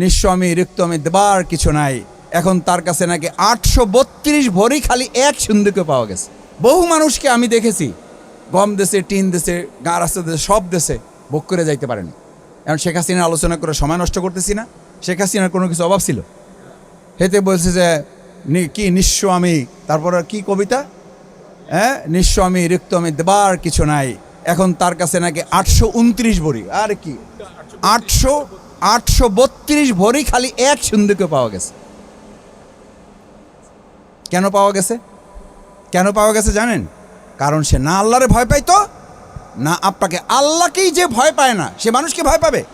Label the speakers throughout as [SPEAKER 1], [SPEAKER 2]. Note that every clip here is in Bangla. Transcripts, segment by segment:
[SPEAKER 1] নিঃস্ব আমি রিক্ত, আমি দেবার কিছু নাই। এখন তার কাছে নাকি আটশো বত্রিশ ভরি খালি এক সিন্ধুকে পাওয়া গেছে। বহু মানুষকে আমি দেখেছি। গম দেশে, টিন দেশে গা রাস্তা দেশে, সব দেশে ভোগ করে যাইতে পারেনি। এখন শেখ হাসিনা আলোচনা করে সময় নষ্ট করতেছি না। শেখ হাসিনার কোনো কিছু অভাব ছিল? হেতে বলছে যে কি নিঃস্ব আমি, তারপর কি কবিতা? হ্যাঁ নিঃস্ব আমি, রিক্ত আমি, দেবার কিছু নাই। এখন তার কাছে নাকি আটশো উনত্রিশ ভরি। আর কি? আটশো আটশো বত্রিশ ভরি খালি এক সিন্ধুকে পাওয়া গেছে। কেন পাওয়া গেছে? কেন পাওয়া গেছে জানেন? কারণ সে না আল্লাহরে ভয় পাইতো, না আপনাকে আল্লাহকেই যে ভয় পায় না, সে মানুষকে ভয় পাবে।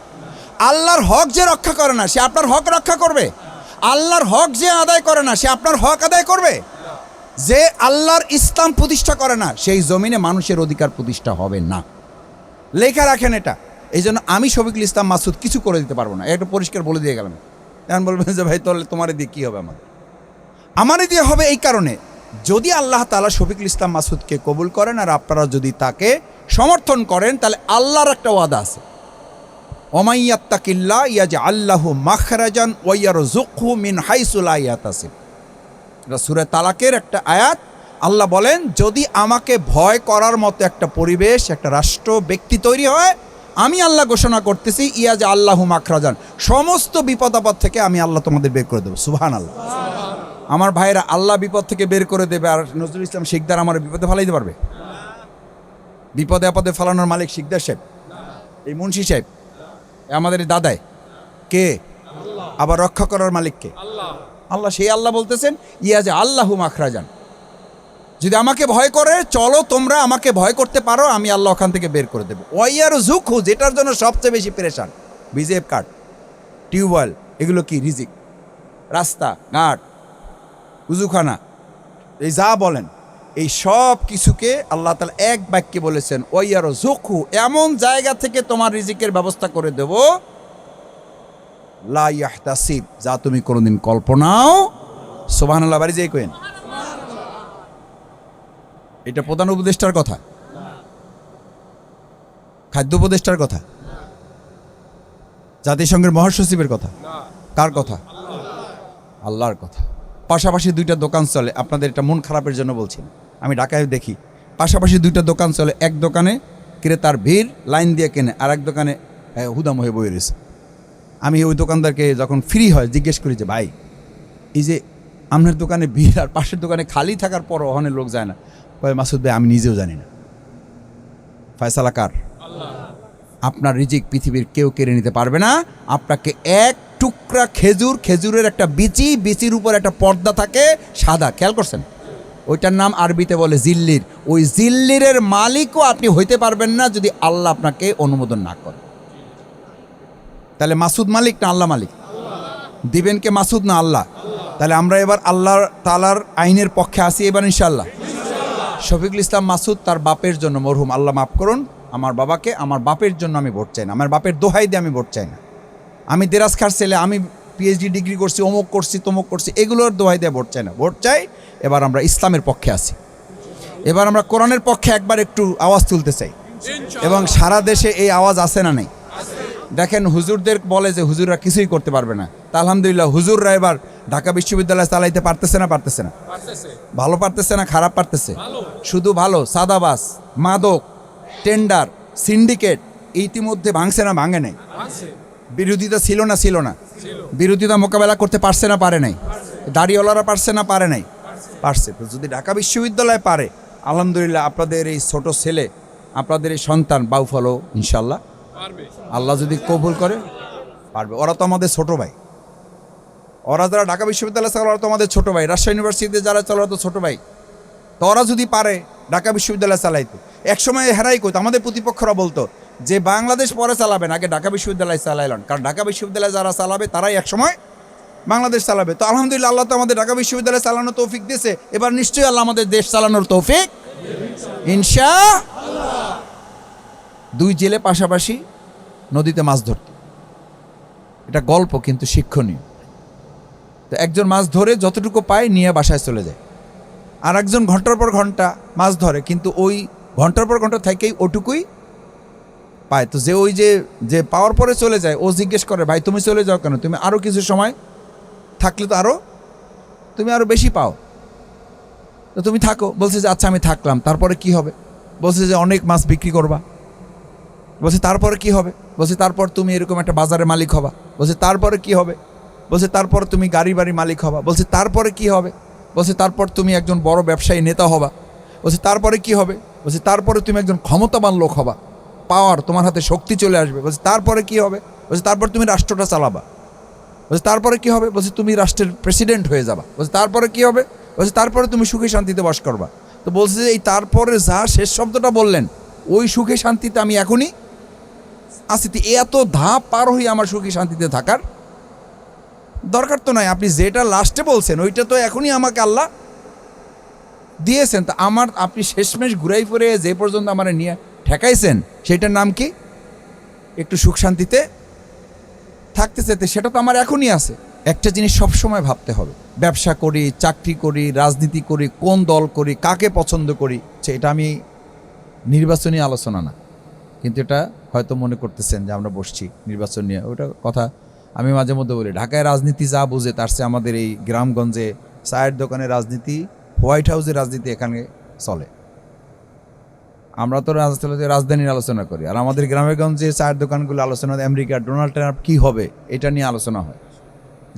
[SPEAKER 1] আল্লাহর হক যে রক্ষা করে না, সে আপনার হক রক্ষা করবে। আল্লাহর হক যে আদায় করে না, সে আপনার হক আদায় করবে। যে আল্লাহর ইসলাম প্রতিষ্ঠা করে না, সেই জমিনে মানুষের অধিকার প্রতিষ্ঠা হবে না। লেখা রাখেন এটা। এই জন্য আমি শফিকুল ইসলাম মাসুদ কিছু করে দিতে পারব না। এটা পরিষ্কার বলে দিয়ে গেলাম। এখন বলবেন যে, ভাই, তাহলে তোমার দিয়ে কী হবে আমার আমার দিয়ে হবে এই কারণে, যদি আল্লাহ তালা শফিকুল ইসলাম মাসুদকে কবুল করেন আর আপনারা যদি তাকে সমর্থন করেন, তাহলে আল্লাহর একটা ওয়াদা আছে। ওমাইয়াত্তাকিল্লা ইয়া যে আল্লাহু মাখরাজান ওয়াইয়ার জুকহু মিন হাইসুলা ইয়াত আছে সুরে তালাকের একটা আয়াত। আল্লাহ বলেন, যদি আমাকে ভয় করার মতো একটা পরিবেশ, একটা রাষ্ট্র, ব্যক্তি তৈরি হয় আমি আল্লাহ ঘোষণা করতেছি, ইয়া যে আল্লাহু মাখরাজান। সমস্ত বিপদ আপদ থেকে আমি আল্লাহ তোমাদের বের করে দেবো। সুহান আল্লাহ আমার ভাইরা আল্লাহ বিপদ থেকে বের করে দেবে আর নজরুল ইসলাম শিকদার আমার বিপদে ফেলাইতে পারবে? বিপদে আপদে ফেলানোর মালিক শিকদার সাহেব। এই মুন্সি সাহেব। আমাদের দাদায় কে? আবার রক্ষা করার মালিককে আল্লাহ, সেই আল্লাহ বলতেছেন, ইয়া যে আল্লাহু মাখরাজান। যদি আমাকে ভয় করে, চলো তোমরা আমাকে ভয় করতে পারো, আমি আল্লাহ ওখান থেকে বের করে দেবো। ওয়াইয়ার ঝুঁকু যেটার জন্য সবচেয়ে বেশি পেরেশান। বিজেপ কার্ড, টিউবওয়েল, এগুলো কি? রিজিক। রাস্তা, ঘাট, উজুখানা, এই যা বলেন, এই সব কিছুকে আল্লাহ তালা এক বাক্যে বলেছেন ওয়াইয়ার ঝুঁকু এমন জায়গা থেকে তোমার রিজিকের ব্যবস্থা করে দেব, লা ইয়াহতাসিব, যা তুমি কোনোদিন কল্পনাও সোবাহান্লাহ বাড়ি যেই কেন এটা প্রধান উপদেষ্টার কথা। খাদ্য উপদেষ্টার কথা। জাতিসংঘের মহাসচিবের কথা। কার কথা? আল্লাহর কথা। পাশাপাশি দুইটা দোকান চলে। আপনাদের এটা মন খারাপের জন্য বলছি। আমি ঢাকায় দেখি। পাশাপাশি দুইটা দোকান চলে। এক দোকানে ক্রেতার ভিড় লাইন দিয়ে কেনে, আর এক দোকানে হুদাম হয়ে বয়ে রয়েছে। আমি ওই দোকানদারকে যখন ফ্রি হয়, জিজ্ঞেস করি যে, ভাই, এই যে আপনার দোকানে ভিড় আর পাশের দোকানে খালি থাকার পর ওখানে লোক যায় না। কয় মাসুদ ভাই, আমি নিজেও জানি না। ফয়সালা কার? আপনার রিজিক পৃথিবীর কেউ কেড়ে নিতে পারবে না। আপনাকে এক টুকরা খেজুর, খেজুরের একটা বিচি, বিচির উপর একটা পর্দা থাকে, সাদা, খেয়াল করছেন? ওইটার নাম আরবিতে বলে জিল্লির। ওই জিল্লিরের মালিকও আপনি হইতে পারবেন না যদি আল্লাহ আপনাকে অনুমোদন না করে। তাহলে মাসুদ মালিক না আল্লাহ মালিক? দিবেন কে মাসুদ না আল্লাহ? তাহলে আমরা এবার আল্লাহর তালার আইনের পক্ষে আসি এবার ইনশাল্লাহ শফিকুল ইসলাম মাসুদ তার বাপের জন্য মরহুম, আল্লাহ মাফ করুন, আমার বাবাকে আমার বাপের জন্য আমি ভোট চাই না, আমার বাপের দোহাই দিয়ে আমি ভোট চাই না। আমি দেরাজ খার ছেলে, আমি পিএইচডি ডিগ্রি করছি, অমুক করছি, তমুক করছি, এগুলোর দোহাই দিয়ে ভোট চাই না। ভোট চাই, এবার আমরা ইসলামের পক্ষে আছি। এবার আমরা কোরআনের পক্ষে একবার একটু আওয়াজ তুলতে চাই। এবং সারা দেশে এই আওয়াজ আছে না নেই? দেখেন হুজুরদের বলে যে হুজুররা কিছুই করতে পারবে না। তা আলহামদুলিল্লাহ, হুজুররা এবার ঢাকা বিশ্ববিদ্যালয় চালাইতে পারতেছে না পারতেছে না। ভালো পারতেছে না খারাপ পারতেছে? শুধু ভালো সাদাবাস মাদক টেন্ডার সিন্ডিকেট ইতিমধ্যে ভাঙছে না ভাঙে নাই। বিরোধিতা ছিল না ছিল না। বিরোধিতা মোকাবেলা করতে পারছে না পারে নাই। দাড়িওয়ালারা পারছে না পারে নাই। পারছে। তো যদি ঢাকা বিশ্ববিদ্যালয় পারে আলহামদুলিল্লাহ আপনাদের এই ছোট ছেলে আপনাদের এই সন্তান বাউফলো ইনশাল্লাহ আল্লাহ যদি কবুল করে পারবে। ওরা তো আমাদের ছোট ভাই। ওরা যারা ঢাকা বিশ্ববিদ্যালয় চালায় ওরা তো আমাদের ছোট ভাই। রাজশাহী ইউনিভার্সিটিতে যারা চালায় ওরা তো ছোট ভাই। তো ওরা যদি পারে, ঢাকা বিশ্ববিদ্যালয় চালাইতে। একসময় হেরাই কইতো, আমাদের প্রতিপক্ষরা বলতো যে, বাংলাদেশ পরে চালাবেন, আগে ঢাকা বিশ্ববিদ্যালয় চালাইলেন কারণ ঢাকা বিশ্ববিদ্যালয় যারা চালাবে, তারাই একসময় বাংলাদেশ চালাবে। তো আলহামদুলিল্লাহ, আল্লাহ তো আমাদের ঢাকা বিশ্ববিদ্যালয় চালানোর তৌফিক দিয়েছে। এবার নিশ্চয়ই আল্লাহ আমাদের দেশ চালানোর তৌফিক। ইনশা দুই জেলে পাশাপাশি নদীতে মাছ ধরত। এটা গল্প, কিন্তু শিক্ষণীয়। তো একজন মাছ ধরে যতটুকু পায় নিয়ে বাসায় চলে যায়। আর একজন ঘণ্টার পর ঘণ্টা মাছ ধরে, কিন্তু ওই ঘণ্টার পর ঘণ্টা থেকেই ওটুকুই পায়। তো যে ওই যে যে পাওয়ার পরে চলে যায়, ও জিজ্ঞেস করে, ভাই, তুমি চলে যাও কেন? তুমি আরও কিছু সময় থাকলে তো আরও তুমি আরও বেশি পাও। তো তুমি থাকো। বলছে যে আচ্ছা আমি থাকলাম। তারপরে কি হবে? বলছে যে, অনেক মাছ বিক্রি করবা। বলছে, তারপরে কি হবে? বলছে, তারপর তুমি এরকম একটা বাজারে মালিক হবা। বলছে, তারপরে কি হবে? বলছে, তারপর তুমি গাড়ি বাড়ি মালিক হবা। বলছে, তারপরে কি হবে? বলছে, তারপর তুমি একজন বড় ব্যবসায়ী নেতা হবা। বলছে, তারপরে কি হবে? বলছে, তারপরে তুমি একজন ক্ষমতাবান লোক হবা। পাওয়ার তোমার হাতে শক্তি চলে আসবে। বলছে, তারপরে কি হবে? বলছে, তারপর তুমি রাষ্ট্রটা চালাবা। বলছে, তারপরে কি হবে? বলছে, তুমি রাষ্ট্রের প্রেসিডেন্ট হয়ে যাবা। বলছে, তারপরে কি হবে? বলছে, তারপরে তুমি সুখে শান্তিতে বাস করবা। তো বলছে যে, এই তারপরে যা শেষ শব্দটা বললেন, ওই সুখে শান্তিতে আমি এখনই তো এত ধাপ পার হয়ে আমার সুখে শান্তিতে থাকার দরকার তো নয় আপনি যেটা লাস্টে বলছেন, ওইটা তো এখনই আমাকে আল্লাহ দিয়েছেন। তা আমার, আপনি শেষমেশ ঘুরাই ফিরে যে পর্যন্ত আমার নিয়ে ঠেকাইছেন সেটার নাম কি? একটু সুখ শান্তিতে থাকতে চাইতে, সেটা তো আমার এখনই আছে। একটা জিনিস সবসময় ভাবতে হবে। ব্যবসা করি, চাকরি করি, রাজনীতি করি, কোন দল করি, কাকে পছন্দ করি, সেটা আমি নির্বাচনী আলোচনা না। কিন্তু এটা হয়তো মনে করতেছেন যে আমরা বসছি নির্বাচন নিয়ে, ওটা কথা আমি মাঝে মধ্যে বলি, ঢাকায় রাজনীতি যা বুঝে তার চেয়ে আমাদের এই গ্রামগঞ্জে চায়ের দোকানে রাজনীতি, হোয়াইট হাউসের রাজনীতি এখানে চলে। আমরা তো রাজনীতি রাজধানীর আলোচনা করি, আর আমাদের গ্রামের গঞ্জে চায়ের দোকানগুলো আলোচনা আমেরিকা ডোনাল্ড ট্রাম্প কী হবে, এটা নিয়ে আলোচনা হয়।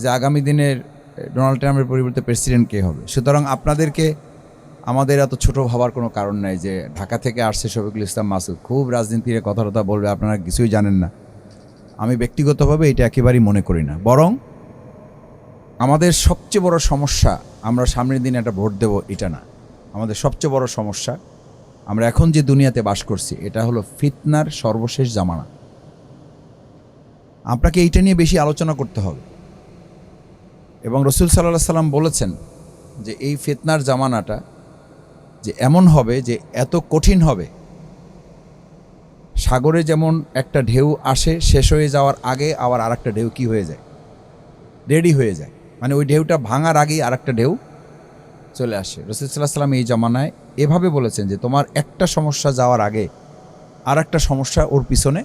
[SPEAKER 1] যে আগামী দিনের ডোনাল্ড ট্রাম্পের পরিবর্তে প্রেসিডেন্ট কে হবে? সুতরাং আপনাদেরকে, আমাদের এত ছোট ভাবার কোনো কারণ নাই যে ঢাকা থেকে আসছে শফিকুল ইসলাম মাসুদ। খুব রাজনীতির কথা বলবে, আপনারা কিছুই জানেন না। আমি ব্যক্তিগতভাবে এটা একেবারেই মনে করি না। বরং আমাদের সবচেয়ে বড় সমস্যা, আমরা সামনের দিনে একটা ভোট দেব, এটা না। আমাদের সবচেয়ে বড় সমস্যা, আমরা এখন যে দুনিয়াতে বাস করছি, এটা হলো ফিতনার সর্বশেষ জামানা। আপনাকে এইটা নিয়ে বেশি আলোচনা করতে হবে। এবং রসুল সাল্লাহ সাল্লাম বলেছেন যে, এই ফিতনার জামানাটা যে এমন হবে যে, এত কঠিন হবে সাগরে যেমন একটা ঢেউ আসে, শেষ হয়ে যাওয়ার আগে আবার আর একটা ঢেউ কি হয়ে যায়? রেডি হয়ে যায়। মানে ওই ঢেউটা ভাঙার আগেই আর একটা ঢেউ চলে আসে। রসুল্লাহ সাল্লাম এই জামানায় এভাবে বলেছেন যে, তোমার একটা সমস্যা যাওয়ার আগে আর একটা সমস্যা ওর পিছনে।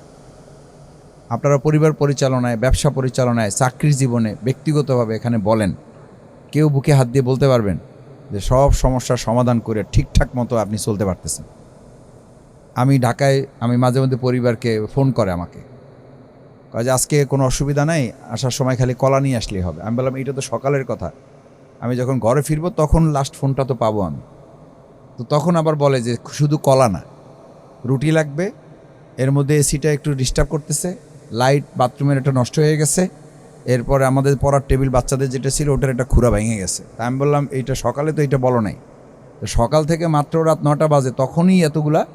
[SPEAKER 1] আপনারা পরিবার পরিচালনায়, ব্যবসা পরিচালনায়, চাকরির জীবনে ব্যক্তিগতভাবে এখানে বলেন। কেউ বুকে হাত দিয়ে বলতে পারবেন যে, সব সমস্যার সমাধান করে ঠিকঠাক মতো আপনি চলতে পারতেছেন। আমি ঢাকায়, আমি মাঝে মধ্যে পরিবারকে ফোন করে আমাকে। যে, আজকে কোনো অসুবিধা নাই, আসার সময় খালি কলা নিয়ে আসলেই হবে। আমি বললাম, এটা তো সকালের কথা। আমি যখন ঘরে ফিরবো, তখন লাস্ট ফোনটা তো পাবো আমি। তো তখন আবার বলে যে, শুধু কলা না, রুটি লাগবে, এর মধ্যে এসিটা একটু ডিস্টার্ব করতেছে লাইট বাথরুমের একটা নষ্ট হয়ে গেছে, এরপরে আমাদের পড়ার টেবিল বাচ্চাদের যেটা ছিল, ওটার একটা খুঁড়া ভেঙে গেছে। তা আমি বললাম, এইটা সকালে তো এটা বলো নাই। সকাল থেকে মাত্র রাত নটা বাজে, তখনই এতগুলা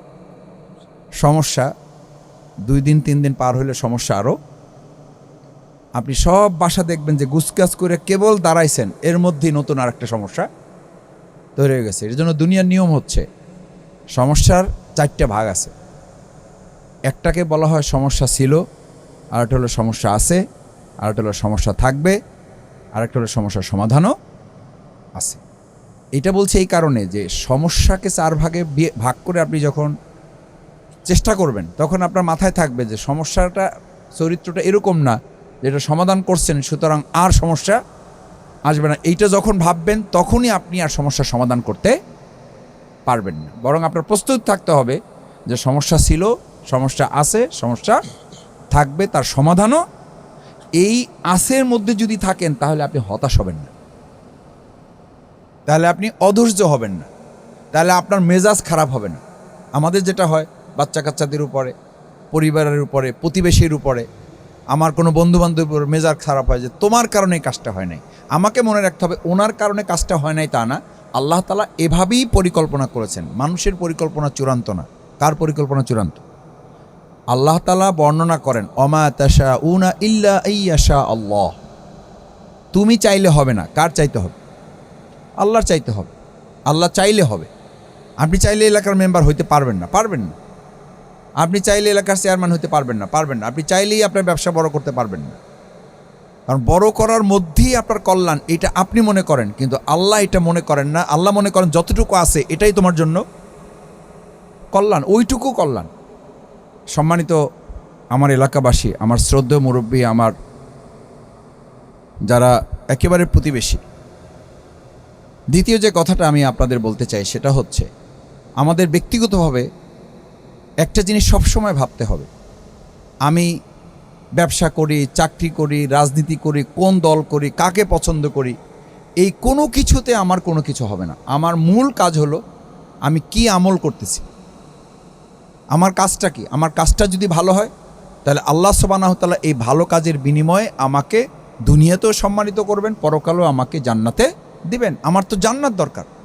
[SPEAKER 1] সমস্যা, দুই দিন, তিন দিন পার হলে সমস্যা আরও আপনি সব বাসা দেখবেন যে গুসকাস করে কেবল দাঁড়াইছেন, এর মধ্যেই নতুন আর একটা সমস্যা তৈরি হয়ে গেছে। এর জন্য দুনিয়ার নিয়ম হচ্ছে, সমস্যার চারটা ভাগ আছে। একটাকে বলা হয় সমস্যা ছিল আর একটা হলো সমস্যা আছে আর একটা হলো সমস্যা থাকবে আর একটা হলো সমস্যার সমাধানও আছে। এটা বলছে এই কারণে যে সমস্যাকে চার ভাগে ভাগ করে আপনি যখন চেষ্টা করবেন। তখন আপনার মাথায় থাকবে যে সমস্যাটা, চরিত্রটা এরকম না যেটা সমাধান করছেন, সুতরাং আর সমস্যা আসবে না। এইটা যখন ভাববেন, তখনই আপনি আর সমস্যার সমাধান করতে পারবেন না। বরং আপনার প্রস্তুত থাকতে হবে যে সমস্যা ছিল, সমস্যা আছে, সমস্যা থাকবে, তার সমাধানও এই আসের মধ্যে যদি থাকেন, তাহলে আপনি হতাশ হবেন না। তাহলে আপনি অধৈর্য হবেন না। তাহলে আপনার মেজাজ খারাপ হবে না। আমাদের যেটা হয় বাচ্চা কাচ্চাদের উপরে, পরিবারের উপরে, প্রতিবেশীর উপরে, আমার কোনো বন্ধু বান্ধবের উপর মেজাজ খারাপ হয় যে তোমার কারণে কাজটা হয় নাই। আমাকে মনে রাখতে হবে ওনার কারণে কাজটা হয় নাই তা না। আল্লাহ তালা এভাবেই পরিকল্পনা করেছেন। মানুষের পরিকল্পনা চূড়ান্ত না। কার পরিকল্পনা চূড়ান্ত? আল্লাহ তালা বর্ণনা করেন অমা তাশা উনা ইল্লা ইয়াশা আল্লাহ। তুমি চাইলে হবে না। কার চাইতে হবে? আল্লাহর চাইতে হবে। আল্লাহ চাইলে হবে। আপনি চাইলে এলাকার মেম্বার হইতে পারবেন না। পারবেন না। আপনি চাইলে এলাকার চেয়ারম্যান হতে পারবেন না পারবেন না। আপনি চাইলেই আপনার ব্যবসা বড় করতে পারবেন না। কারণ বড় করার মধ্যেই আপনার কল্যাণ, এটা আপনি মনে করেন, কিন্তু আল্লাহ এটা মনে করেন না। আল্লাহ মনে করেন যতটুকু আছে, এটাই তোমার জন্য কল্যাণ, ওইটুকু কল্যাণ। সম্মানিত আমার এলাকাবাসী, আমার শ্রদ্ধেয় মুরব্বী, আমার যারা একেবারে প্রতিবেশী, দ্বিতীয় যে কথাটা আমি আপনাদের বলতে চাই, সেটা হচ্ছে, আমাদের ব্যক্তিগতভাবে একটা জিনিস সবসময় ভাবতে হবে। আমি ব্যবসা করি, চাকরি করি, রাজনীতি করি, কোন দল করি, কাকে পছন্দ করি, এই কোনো কিছুতে আমার কোনো কিছু হবে না। আমার মূল কাজ হলো আমি কি আমল করতেছি। আমার কাজটা কি? আমার কাজটা যদি ভালো হয়, তাহলে আল্লাহ সবানাহতালা এই ভালো কাজের বিনিময়ে আমাকে দুনিয়াতেও সম্মানিত করবেন, পরকালেও আমাকে জান্নাতে দিবেন। আমার তো জান্নাত দরকার।